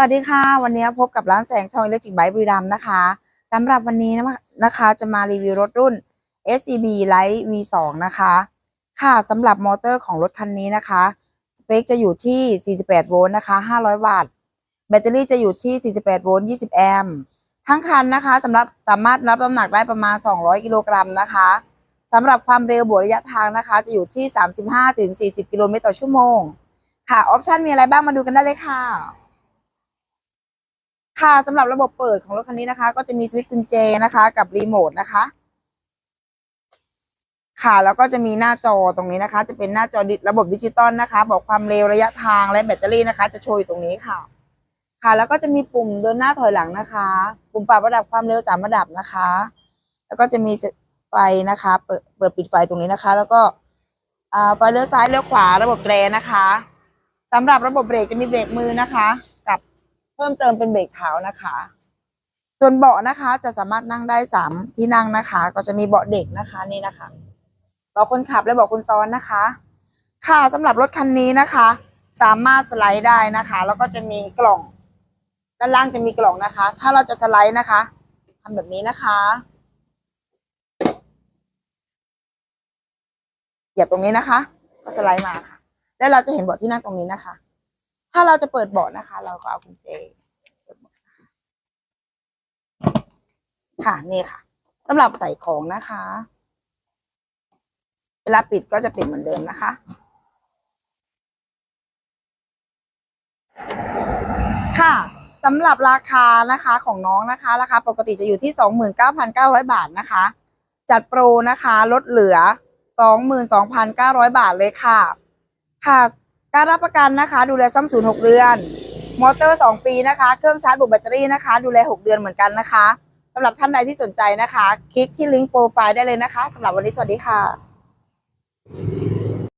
สวัสดีค่ะ วันนี้พบกับร้านแสงทองอิเล็กทริกไบบุรีรัมนะคะสำหรับวันนี้นะคะ จะมารีวิวรถรุ่น SCB Light V2 นะคะ ค่ะสำหรับมอเตอร์ของรถคันนี้นะคะ สเปคจะอยู่ที่ 48 โวลต์นะคะ 500 วัตต์ แบตเตอรี่จะอยู่ที่ 48 โวลต์ 20 แอมป์ ทั้งคันนะคะสำหรับสามารถรับน้ำหนักได้ประมาณ 200 กิโลกรัมนะคะสำหรับความเร็วบวกระยะทางนะคะ จะอยู่ที่ 35-40 กิโลเมตรต่อชั่วโมง ค่ะ ออปชันมีอะไรบ้างมาดูกันได้เลยค่ะ ค่ะสำหรับระบบเปิดของรถคันนี้นะคะ ก็จะมีสวิตช์กุญแจนะคะ กับรีโมทนะคะ ค่ะแล้วก็จะมีหน้าจอตรงนี้นะคะ จะเป็นหน้าจอดิระบบดิจิตอลนะคะ บอกความเร็วระยะทางและแบตเตอรี่นะคะ จะโชว์อยู่ตรงนี้ค่ะ ค่ะ แล้วก็จะมีปุ่มเดินหน้าถอยหลังนะคะ ปุ่มปรับระดับความเร็วสามระดับนะคะ แล้วก็จะมีไฟนะคะ เปิดเปิดปิดไฟตรงนี้นะคะ แล้วก็อ่าไฟเลี้ยวซ้ายเลี้ยวขวาระบบแตรนะคะสำหรับระบบเบรกจะมีเบรกมือนะคะ เพิ่มเติมเป็นเบรกเท้านะคะ ส่วนเบาะนะคะจะสามารถนั่งได้สามที่นั่งนะคะ ก็จะมีเบาะเด็กนะคะนี่นะคะเบาะคนขับและเบาะคนซ้อนนะคะ ค่ะสำหรับรถคันนี้นะคะ สามารถสไลด์ได้นะคะ แล้วก็จะมีกล่อง ด้านล่างจะมีกล่องนะคะ ถ้าเราจะสไลด์นะคะทำแบบนี้นะคะเหยียบตรงนี้นะคะ ก็สไลด์มาค่ะ แล้วเราจะเห็นเบาะที่นั่งตรงนี้นะคะ ถ้าเราจะเปิดเบาะนะคะ เราก็เอากุญแจเปิดบาะนะคะค่ะนี่ค่ะสำหรับใส่ของนะคะ เวลาปิดก็จะปิดเหมือนเดิมนะคะ ค่ะสำหรับราคานะคะของน้องนะคะ ราคาปกติจะอยู่ที่ 29,900 บาทนะคะ จัดโปรนะคะ ลดเหลือ 22,900 บาทเลยค่ะ ค่ะ การรับประกันนะคะ ดูแลซ่อมศูนย์หกเดือน มอเตอร์สองปีนะคะ เครื่องชาร์จบวกแบตเตอรี่นะคะ ดูแลหกเดือนเหมือนกันนะคะสำหรับท่านใดที่สนใจนะคะ คลิกที่ลิงก์โปรไฟล์ได้เลยนะคะสำหรับวันนี้สวัสดีค่ะ